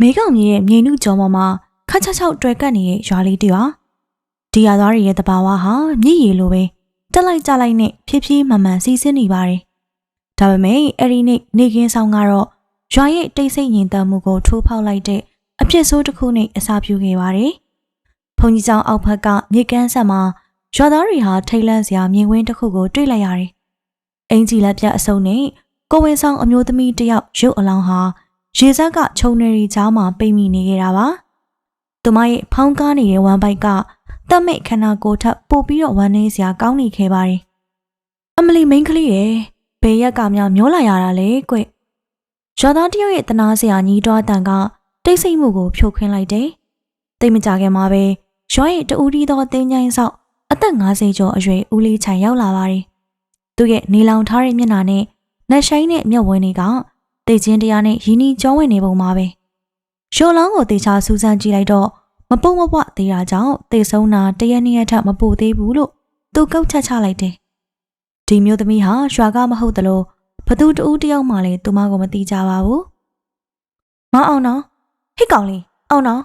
မေကောင်မြေရဲ့မြေနုကျော်ပေါ်မှာခတ်ချောက်ချောက်တွဲကပ်နေတဲ့ရွာလေးတရွာဒီရွာသားတွေရဲ့တဘာဝဟာမြည်ရည်လိုပဲတက်လိုက်ကြလိုက်နဲ့ဖြည်းဖြည်းမှန်မှန်စီးဆင်းနေပါတယ်ဒါပေမဲ့အဲ့ဒီနေ့နေကင်းဆောင်ကတော့ရွာရဲ့တိတ်ဆိတ်ငြိမ်သက်မှုကိုထိုးဖောက်လိုက်တဲ့အဖြစ်ဆိုးတစ်ခုနဲ့အစာပြုခဲ့ပါတယ်ဘုံကြီးကျောင်းအောက်ဘက်ကမြေကမ်းဆက်မှာရွာသားတွေဟာထိတ်လန့်စရာမြင်ကွင်းတစ်ခုကိုတွေ့လိုက်ရတယ်အင်ကြီးလက်ပြအစုံနဲ့ကိုဝင်ဆောင်အမျိုးသမီးတယောက်ရုပ်အလောင်းဟာ ရေစက်ကခြုံနေရီချားမှာပိတ်မိနေခဲ့တာပါ။သူမရဲ့ဖောင်းကားနေတဲ့ဝမ်ဘိုက်ကတတ်မိတ်ခန္ဓာကိုယ်ထပ်ပို့ပြီးတော့ဝမ်းနေစရာကောင်းနေခဲ့ပါတယ်။အမလီမိန်းကလေးရဲ့ဘယ်ရက်ကများ မျောလာရတာလဲကွ။ရွာသားတယောက်ရဲ့တနာစရာညီးတွားတန်ကတိတ်ဆိတ်မှုကိုဖြိုခွင်းလိုက်တယ်။တိတ်မကြခင်မှာပဲရွာရဲ့တူတီသောတင်းချိုင်းဆောက်အသက်50ကျော်အရွယ်ဦးလေးချိုင်ရောက်လာပါတယ်။သူရဲ့နေလောင်ထားတဲ့မျက်နှာနဲ့နတ်ဆိုင်နဲ့မျက်ဝန်းတွေက တေချင်းတရားနဲ့ရင်းနှီးကြောဝင်နေပုံပါပဲရိုလောင်းကိုတေချာစူးစမ်းကြည့်လိုက်တော့မပုံမပွသေးတာကြောင့်တေဆုံးတာတရက်နှစ်ရက်ထပ်မပိုသေးဘူးလို့သူကောက်ချက်ချလိုက်တယ်ဒီမျိုးသမီးဟာရွာကမဟုတ်သလိုဘသူတဦးတယောက်မှလည်းသူမကိုမသိကြပါဘူးမအောင်နော်ဟိတ်ကောင်လေးအောင်နော်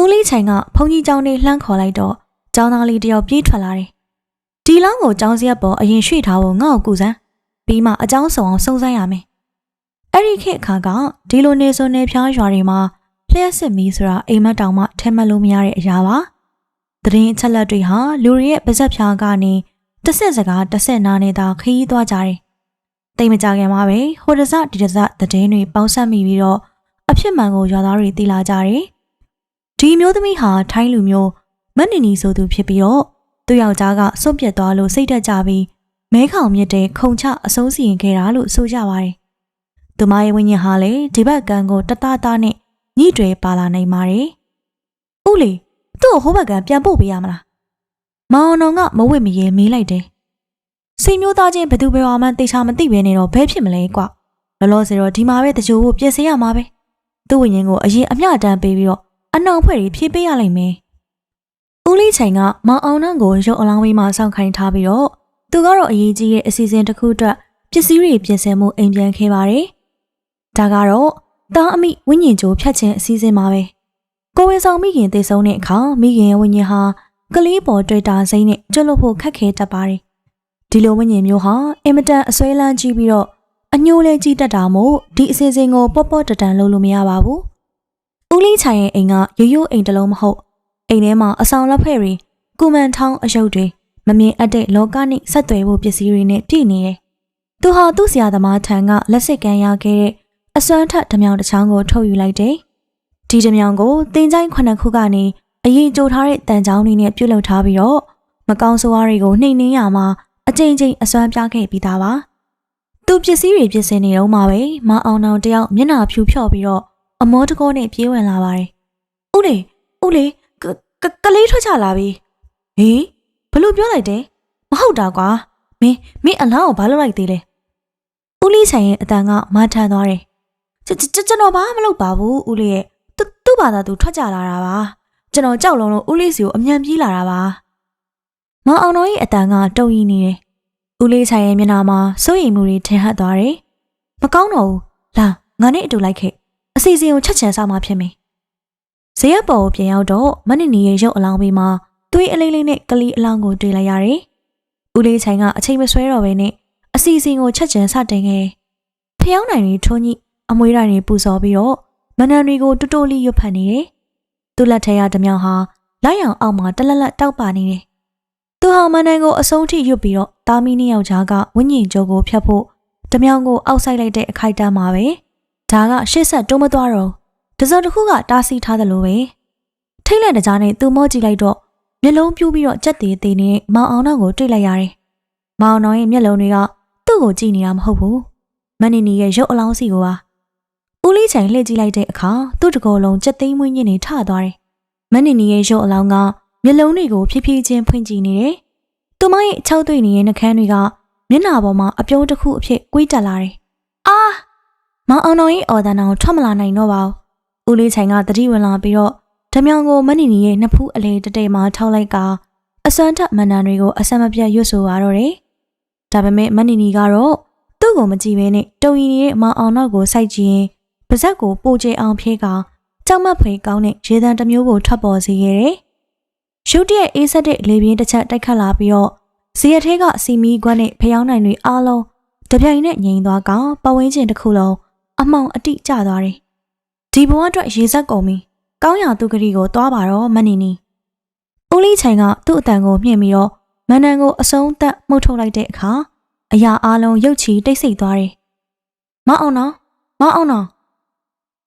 ဦးလေးချိုင်ကဘုံကြီးကျောင်းနေလှမ်းခေါ်လိုက်တော့ကျောင်းသားလေးတယောက်ပြေးထွက်လာတယ်ဒီလောင်းကိုကျောင်းစရက်ပေါ်အရင်ရွှေ့ထားဖို့ငါ့ကိုကူစမ်းပြီးမှအကြောင်းစုံအောင်စုံစမ်းရမယ် အဲ့ဒီခေတ်အခါကဒီလိုနေစွန်နေဖျားရွာတွေမှာလျှက်စစ်မီဆိုတာအိမ်မက်တောင်မှထဲမှတ်လို့မရတဲ့အရာပါ။သတင်းအချက်လက်တွေဟာလူတွေရဲ့ပါဇက်ဖျားကနေတစ်ဆက်စကားတစ်ဆက်နာနေတာခရီးသွားကြတယ်။တိတ်မကြခင်မှာပဲဟိုတစဒီတစသတင်းတွေပေါင်းဆက်မိပြီးတော့အဖြစ်မှန်ကိုရွာသားတွေသိလာကြတယ်။ဒီမျိုးသမီးဟာထိုင်းလူမျိုးမတ်နီနီဆိုသူဖြစ်ပြီးတော့သူ့ယောက်ျားကစွန့်ပစ်သွားလို့စိတ်တက်ကြပြီးမဲခေါင်မြစ်တဲ့ခုံချအဆုံးစီရင်ခဲ့တာလို့ဆိုကြပါတယ်။ သူမရဲ့ဝိညာဉ်ဟာလေဒီဘက်ကံကိုတတတာနဲ့ညှိတွေပါလာနိုင်ပါတယ်။ဦးလေးသူ့ကိုဟိုဘက်ကံပြန်ပို့ပေးရမလား။မောင်တော်ကမဝစ်မရေမေးလိုက်တယ်။စိတ်မျိုးသားချင်းဘယ်သူဘယ်ဝါမှတေချာမသိဘဲနေတော့ဘဲဖြစ်မလဲကွ။လောလောဆယ်တော့ဒီမှာပဲတကြိုဖို့ပြင်ဆင်ရမှာပဲ။သူ့ဝိညာဉ်ကိုအရင်အမျှတန်းပေးပြီးတော့အနှောင်ဖွဲ့ပြီးဖြည့်ပေးရလိမ့်မယ်။ဦးလေးချိန်ကမောင်အောင်နှံကိုရုပ်အလောင်းဝေးမှာစောင့်ခိုင်းထားပြီးတော့သူကတော့အရေးကြီးတဲ့အစီအစဉ်တစ်ခုအတွက်ပစ္စည်းတွေပြင်ဆင်မှုအိမ်ပြန်ခဲ့ပါတယ်။ ဒါကတော့တားအမိဝိညာဉ်ကြိုးဖြတ်ခြင်းအစည်းအဝေးမှာပဲကိုဝင်ဆောင်မိခင်တည်ဆုံးတဲ့အခါမိခင်ရဲ့ဝိညာဉ်ဟာကလေးပေါ်တွေ့တာစိမ့်နဲ့ကျွတ်လို့ဖို့ခက်ခဲတတ်ပါတယ်ဒီလိုဝိညာဉ်မျိုးဟာအင်မတန်အစွဲလန်းကြီးပြီးတော့အညိုးလဲကြီးတတ်တာမို့ဒီအစီအစဉ်ကိုပေါ့ပေါ့တတန်လုပ်လို့မရပါဘူးဦးလေးချိုင်ရဲ့အိမ်ကရိုးရိုးအိမ်တစ်လုံးမဟုတ်အိမ်ထဲမှာအဆောင်လက်ဖက်တွေကုမန်ထောင်းအယုတ်တွေမမြင်အပ်တဲ့လောကနဲ့ဆက်သွယ်ဖို့ပစ္စည်းတွေနဲ့ပြည့်နေတယ်သူဟာသူ့ဆရာသမားထံကလက်စစ်ကမ်းရခဲ့တဲ့ အစွမ်းထက်ဓမြောင်တစ်ချောင်းကိုထုတ်ယူလိုက်တယ်။ဒီဓမြောင်ကိုတင်ချိုင်းခုနှစ်ခုကနေအရင်ကြိုထားတဲ့တန်ချောင်းလေးနဲ့ပြုတ်လုထားပြီးတော့မကောင်းဆိုးဝါးတွေကိုနှိမ်နှင်းရမှာအကြိမ်ကြိမ်အစွမ်းပြခဲ့ပြီးသားပါ။သူပစ္စည်းတွေပြင်ဆင်နေတော့မှပဲမအောင်အောင်တယောက်မျက်နှာဖြူဖြော့ပြီးတော့အမောတကောနဲ့ပြေးဝင်လာပါတယ်။ဦးလေးဦးလေးကလေးထွက်ချလာပြီ။ဟေးဘလို့ပြောလိုက်တယ်။မဟုတ်တာကွာ။မင်းမင်းအလားကိုဘာလုပ်လိုက်သေးလဲ။ဦးလေးဆိုင်ရဲ့အတန်ကမထန်သွားတယ်။ ကျွန်တော်ဘာမှမလုပ်ပါဘူးဦးလေးရဲ့သူ့ဘာသာသူထွက်ကြလာတာပါကျွန်တော်ကြောက်လုံးလို့ဦးလေးစီကိုအမြန်ပြေးလာတာပါမောင်အောင်တော်ရဲ့အတန်ကတုံရီနေတယ်ဦးလေးဆိုင်ရဲ့မျက်နှာမှာစိုးရိမ်မှုတွေထင်ဟပ်သွားတယ်မကောင်းတော့ဘူးလာငါနဲ့အတူလိုက်ခဲ့အစီအစဉ်ကိုချက်ချန်ဆောင်မှဖြစ်မယ်ဇေယျပေါ်ကိုပြန်ရောက်တော့မနစ်နီရဲ့ရုပ်အလောင်းပေးမှာသွေးအလေးလေးနဲ့ကလေးအလောင်းကိုတွေ့လိုက်ရတယ်ဦးလေးဆိုင်ကအချိန်မဆွဲတော့ဘဲနဲ့အစီအစဉ်ကိုချက်ချန်စတင်ခဲ့ဖျောင်းနိုင်တွေထုံးကြီး အမွေးတိုင်းတွေပူဇော်ပြီးတော့မနန်တွေကိုတူတိုလေးရွတ်ဖတ်နေတယ်။သူ့လက်ထဲကဓမြောင်ဟာလိုက်အောင်အောက်မှာတလက်လက်တောက်ပါနေတယ်။သူဟာမနန်ကိုအဆုံးထိရွတ်ပြီးတော့တာမီနှစ်ယောက်ကြားကဝင်းညင်ကြိုးကိုဖျက်ဖို့ဓမြောင်ကိုအောက်ဆိုင်လိုက်တဲ့အခိုက်အတန့်မှာပဲ။ဒါကရှေ့ဆက်တိုးမသွားတော့တစောတစ်ခုကတားဆီးထားသလိုပဲ။ထိတ်လန့်တကြားနဲ့သူမော့ကြည့်လိုက်တော့မျက်လုံးပြူးပြီးတော့ကြက်သေးသေးနဲ့မောင်အောင်နောက်ကိုတွေ့လိုက်ရတယ်။မောင်အောင်ရဲ့မျက်လုံးတွေကသူ့ကိုကြည့်နေတာမဟုတ်ဘူး။မနီနီရဲ့ရုပ်အလောင်းစီကိုပါ ဦးလေးချိုင်လှည့်ကြည့်လိုက်တဲ့အခါသူ့တကောလုံးကြက်သိမ်းမွေးညင်းနေထသွားတယ်။မနီနီရဲ့ရုပ်အလောင်းကမျက်လုံးတွေကိုဖြည်းဖြည်းချင်းဖွင့်ကြည့်နေတယ်။သူမရဲ့အချောက်သွေ့နေတဲ့နှကန်းတွေကမျက်နှာပေါ်မှာအပြုံးတစ်ခုအဖြစ်ကွေးတက်လာတယ်။အာမောင်အောင်တော်ရဲ့အော်ဒန်အောင်ထွက်မလာနိုင်တော့ပါဘူး။ဦးလေးချိုင်ကတတိဝင်လာပြီးတော့ဓမြောင်ကိုမနီနီရဲ့နှစ်ဖူးအလေတတဲမှာထောက်လိုက်ကအစွမ်းထမန်နန်တွေကိုအဆက်မပြတ်ရွတ်ဆိုရတော့တယ်။ဒါပေမဲ့မနီနီကတော့သူ့ကိုမကြည့်ဘဲနဲ့တုံရီနေတဲ့မောင်အောင်နောက်ကိုစိုက်ကြည့်ရင် ပါဇက်ကိုပိုကျဲအောင်ဖြဲကကြောက်မက်ဖွယ်ကောင်းတဲ့ရေတံတစ်မျိုးကိုထွက်ပေါ်စေခဲ့တယ်။ရုတ်တရက်အေးဆက်တဲ့လေပြင်းတစ်ချက်တိုက်ခတ်လာပြီးတော့ဇီရထဲကစီမီခွက်နဲ့ဖျောင်းနိုင်တွေအားလုံးတပြိုင်နက်ငြိမ်သွားကပဝင်းကျင်တစ်ခုလုံးအမောင်အတိကျသွားတယ်။ဒီဘဝအတွက်ရေဆက်ကုန်ပြီ။ကောင်းရာသူကလေးကိုသွားပါတော့မနီနီ။ဦးလေးချိုင်ကသူ့အတန်ကိုမြင့်ပြီးတော့မန်နန်ကိုအဆုံးသတ်မှုတ်ထုတ်လိုက်တဲ့အခါအရာအလုံးရုတ်ချီတိတ်ဆိတ်သွားတယ်။မအောင်နော်မအောင်နော်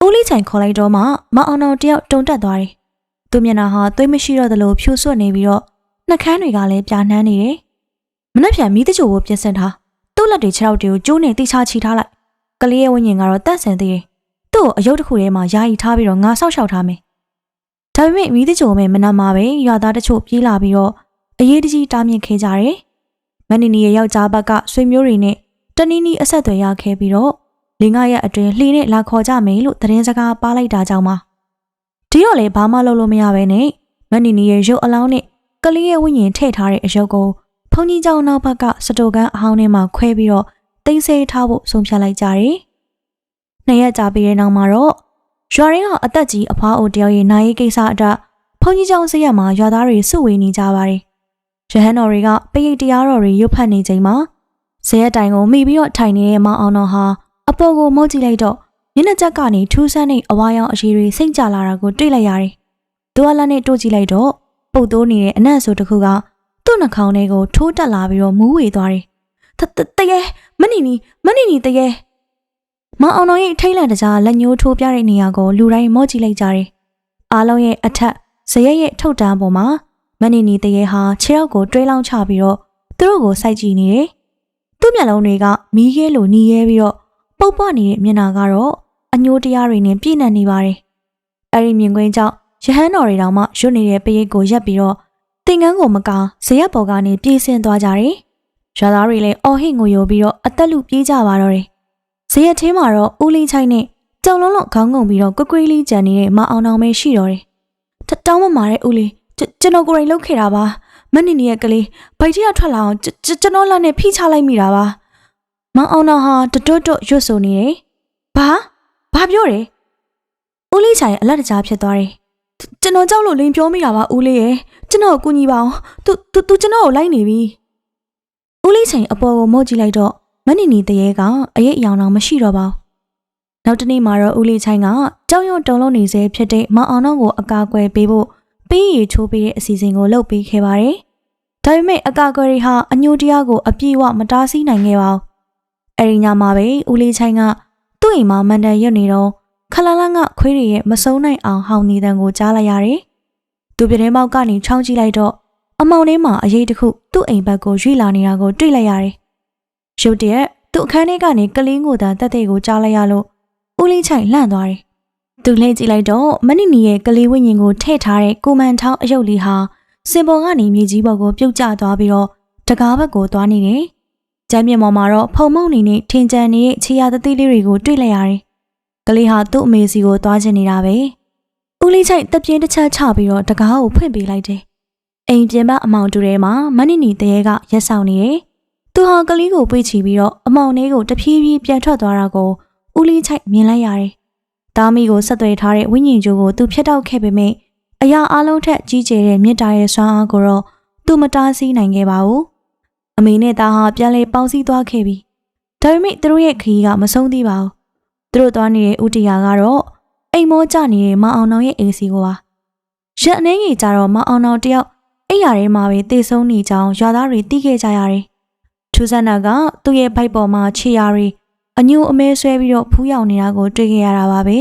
ဦးလေးချိုင်ခေါ်လိုက်တော့မှမအောင်နော်တယောက်တုံတက်သွားတယ်။သူမျက်နှာဟာသွေးမရှိတော့သလိုဖြူဆွတ်နေပြီးတော့နှာခမ်းတွေကလည်းပြာနှမ်းနေတယ်။မနှက်ဖြန်မီးတချို့ကိုပြင်ဆင်ထားသူ့လက်တွေခြေထောက်တွေကိုကျိုးနေတိချချီထားလိုက်။ကလေးရဲ့ဝိညာဉ်ကတော့တတ်ဆင်သေးတယ်။သူ့ကိုအယုတ်တစ်ခုထဲမှာယာယီထားပြီးတော့ငါဆောက်ရှောက်ထားမယ်။ဒါပေမဲ့မီးတချို့မဲ့မနှက်မှာပဲရွာသားတချို့ပြေးလာပြီးတော့အရေးတကြီးတားမြစ်ခဲ့ကြတယ်။မန်နီနီရဲ့ယောက်ျားဘက်ကဆွေမျိုးတွေနဲ့တနည်းနည်းအဆက်အသွယ်ရခဲ့ပြီးတော့ လင်္ကာရဲ့အတွင်လှီနဲ့လာခေါ်ကြမယ်လို့သတင်းစကားပါလိုက်တာကြောင့်ပါဒီတော့လေဘာမှလုပ်လို့မရဘဲနဲ့မန်နီနီရဲ့ရုပ်အလောင်းနဲ့ကလေးရဲ့ဝိညာဉ်ထည့်ထားတဲ့အရုပ်ကိုဖုန်ကြီးเจ้าနောက်ဘက်ကစတိုကန်အဟောင်းထဲမှာခွဲပြီးတော့တင်ဆေးထားဖို့ဆုံးဖြတ်လိုက်ကြတယ်။နှစ်ရက်ကြာပြီးတဲ့နောက်မှာတော့ရွာရင်းကအသက်ကြီးအဖွားအိုတယောက်ရဲ့နိုင်ရေးကိစ္စအတွက်ဖုန်ကြီးเจ้าဆေးရမှာရွာသားတွေစုဝေးနေကြပါတယ်။ရဟန်းတော်တွေကပရိတ်တရားတော်တွေရုပ်ဖတ်နေချိန်မှာဇရက်တိုင်ကိုမိပြီးတော့ထိုင်နေတဲ့မောင်အောင်တော်ဟာ အပေါ်ကိုမုတ်ကြည့်လိုက်တော့မျက်နှာချက်ကနေထူးဆန်းတဲ့အဝါရောင်အရှိတွေစိတ်ကြလာတာကိုတွေ့လိုက်ရတယ်။သူကလည်းနဲ့တို့ကြည့်လိုက်တော့ပုတ်တိုးနေတဲ့အနက်ဆိုတစ်ခုကသူ့နှာခေါင်းထဲကိုထိုးတက်လာပြီးတော့မူးဝေသွားတယ်။တတရဲမနီနီမနီနီတရဲမအောင်တော်ရဲ့ထိတ်လန့်တကြားလက်ညှိုးထိုးပြတဲ့နေရာကိုလူတိုင်းမော့ကြည့်လိုက်ကြတယ်။အားလုံးရဲ့အထက်ဇရက်ရဲ့ထုတ်တန်းပေါ်မှာမနီနီတရဲဟာခြေထောက်ကိုတွဲလောင်းချပြီးတော့သူတို့ကိုစိုက်ကြည့်နေတယ်။သူ့မျက်လုံးတွေကမီးခဲလိုหนีရဲပြီးတော့ ပုပ်ပွနေတဲ့မျက်နှာကတော့အညိုးတရားတွေနဲ့ပြည့်နှက်နေပါတယ်။အဲဒီမြင်ကွင်းကြောင့်ရဟန်းတော်တွေတောင်မှရွတ်နေတဲ့ပရိတ်ကိုရက်ပြီးတော့တင်ကန်းကိုမကာဇရက်ပေါ်ကနေပြေးဆင်းသွားကြတယ်။ရွာသားတွေလည်းအော်ဟစ်ငိုယိုပြီးတော့အသက်လူပြေးကြပါတော့တယ်။ဇရက်ထဲမှာတော့ဦးလေးချိုင်းနဲ့ကြောင်လုံးလုံးခေါင်းငုံပြီးတော့ကွကွေးလေးကြံနေတဲ့မအောင်အောင်ပဲရှိတော့တယ်။တောင်းမမာတဲ့ဦးလေးကျွန်တော်ကိုယ်တိုင်လုပ်ခဲ့တာပါ။မနင်နီရဲ့ကလေးဗိုက်ထရထွက်လာအောင်ကျွန်တော်လက်နဲ့ဖိချလိုက်မိတာပါ။ မောင်အောင်တော်ဟာတတွတ်တွတ်ရွတ်ဆိုနေတယ်။ဘာဘာပြောတယ်။ဦးလေးချာရဲ့အလတ်တကြားဖြစ်သွားတယ်။ကျွန်တော်ကြောက်လို့လိန်ပြောမိတာပါဦးလေးရဲ့ကျွန်တော်ကိုကူညီပါအောင်သူသူသူကျွန်တော်ကိုလိုက်နေပြီ။ဦးလေးချာအပေါ်ကိုမော့ကြည့်လိုက်တော့မနီနီတရေကအရေးအယောင်တော့မရှိတော့ပါဘူး။နောက်တနေ့မှာတော့ဦးလေးချိုင်းကကြောင်ရုံတုံလုံးနေစေဖြစ်တဲ့မောင်အောင်တော်ကိုအကာအကွယ်ပေးဖို့ပေးရီချိုးပေးတဲ့အစီအစဉ်ကိုလုပ်ပေးခဲ့ပါတယ်။ဒါပေမဲ့အကာအကွယ်တွေဟာအညိုတရားကိုအပြည့်အဝမတားဆီးနိုင်ခဲ့ပါဘူး အဲ့ဒီညမှာပဲဦးလေးချိုင်းကသူ့အိမ်မှာမန်တန်ရွတ်နေတော့ခလာလာကခွေးတွေရဲ့မဆုံးနိုင်အောင်ဟောင်းနေတဲ့ကိုကြားလိုက်ရတယ်။သူပြတင်းပေါက်ကနေချောင်းကြည့်လိုက်တော့အမောင်ထဲမှာအရေးတစ်ခုသူ့အိမ်ဘက်ကိုရွေ့လာနေတာကိုတွေ့လိုက်ရတယ်။ရုတ်တရက်သူ့အခန်းထဲကနေကလင်းကိုသာတက်တဲ့ကိုကြားလိုက်ရလို့ဦးလေးချိုင်လှန့်သွားတယ်။သူလှည့်ကြည့်လိုက်တော့မနီနီရဲ့ကလေးဝိညာဉ်ကိုထည့်ထားတဲ့ကိုမန်ထောင်းအယုတ်လေးဟာစင်ပေါ်ကနေမြေကြီးပေါ်ကိုပြုတ်ကျသွားပြီးတော့တကားဘက်ကိုသွားနေတယ်။ ကျမ်းမြေပေါ်မှာတော့ဖုံမုံနေနဲ့ထင်ကြံနေတဲ့ခြေရသတိလေးတွေကိုတွေ့လိုက်ရတယ်။ကလေးဟာသူ့အမေစီကိုသွားချင်နေတာပဲ။ဦးလေးချိုက်တပြင်းတစ်ချက်ချပြီးတော့တကားကိုဖွင့်ပေးလိုက်တယ်။အိမ်ပြင်ပအမောင်တူထဲမှာမနစ်နီတရေကရက်ဆောင်နေတယ်။သူဟာကလေးကိုပွေ့ချီပြီးတော့အမောင်လေးကိုတဖြည်းဖြည်းပြန်ထွက်သွားတာကိုဦးလေးချိုက်မြင်လိုက်ရတယ်။သားမီကိုဆက်သွယ်ထားတဲ့ဝိညာဉ်ကြိုးကိုသူဖျက်တောက်ခဲ့ပေမဲ့အရာအလုံးထက်ကြီးကျယ်တဲ့မြစ်တာရဲ့ဆွမ်းအားကိုတော့သူမတားဆီးနိုင်ခဲ့ပါဘူး။ အမေနဲ့သားဟာပြန်လဲပေါင်းစည်းသွားခဲ့ပြီဒါပေမဲ့သူတို့ရဲ့ခရီးကမဆုံးသေးပါဘူးသူတို့သွားနေတဲ့ဦးတရာကတော့အိမ်မောကျနေတဲ့မအောင်နောင်ရဲ့အိမ်စီကိုပါရက်အနေကြီးကြတော့မအောင်နောင်တယောက်အိမ်ရထဲမှာပဲတေဆုံးနေကြောင်းရွာသားတွေသိခဲ့ကြရတယ်ထူးဆန်းတာကသူ့ရဲ့ဘိုက်ပေါ်မှာခြေရာတွေအညိုအမဲဆွဲပြီးတော့ဖူးရောက်နေတာကိုတွေ့ခဲ့ရတာပါပဲ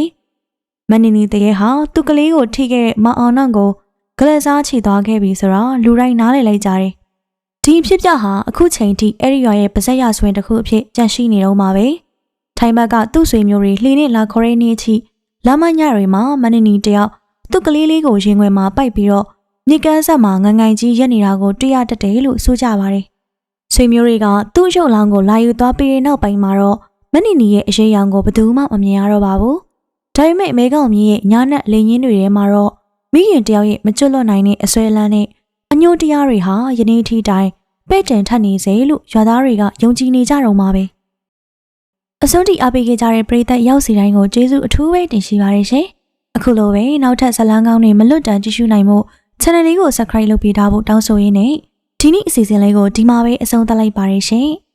မနီနီတကယ်ဟာသူ့ကလေးကိုထိခဲ့တဲ့မအောင်နောင်ကိုဂလက်စားချီသွားခဲ့ပြီဆိုတော့လူတိုင်းနားလည်လိုက်ကြတယ် ဒီဖြစ်ပြဟာအခုချိန်ထိအဲ့ဒီရွာရဲ့ပါဇက်ရဆွင်တစ်ခုအဖြစ်ကြန့်ရှိနေတော့မှာပဲထိုင်းဘက်ကသူ့ဆွေမျိုးတွေလှေနဲ့လာခေါ်ရင်းနေချီလာမညတွေမှာမနနီတယောက်သူ့ကလေးလေးကိုရင်ခွင်မှာပိုက်ပြီးတော့မြစ်ကမ်းဆက်မှာငငိုင်ကြီးရက်နေတာကိုတွေ့ရတတ်တယ်လို့ဆိုကြပါတယ်ဆွေမျိုးတွေကသူ့ရုပ်လောင်းကိုလာယူသွားပြီးတဲ့နောက်ပိုင်းမှာတော့မနနီရဲ့အရေးရောင်ကိုဘယ်သူမှမမြင်ရတော့ပါဘူးဒါပေမဲ့အမဲကောင်မြင်းရဲ့ညာနက်လိန်ရင်းတွေထဲမှာတော့မိခင်တယောက်ရဲ့မကျွတ်လွတ်နိုင်တဲ့အစွဲလန်းနဲ့ အညိုတရားတွေဟာယနေ့ထိတိုင်ပဲ့တင်ထပ်နေစေလို့ရွာသားတွေကယုံကြည်နေကြတော့မှာပဲအစိုးတိအားပေးခဲ့ကြတဲ့ပရိသတ်ရောက်စီတိုင်းကိုကျေးဇူးအထူးပဲတင်ရှိပါတယ်ရှင်အခုလိုပဲနောက်ထပ်ဇတ်လန်းကောင်းတွေမလွတ်တမ်းကြည့်ရှုနိုင်မှု channel လေးကို subscribe လုပ်ပေးထားဖို့တောင်းဆိုရင်းနဲ့ဒီနေ့အစီအစဉ်လေးကိုဒီမှာပဲအဆုံးသတ်လိုက်ပါရရှင်။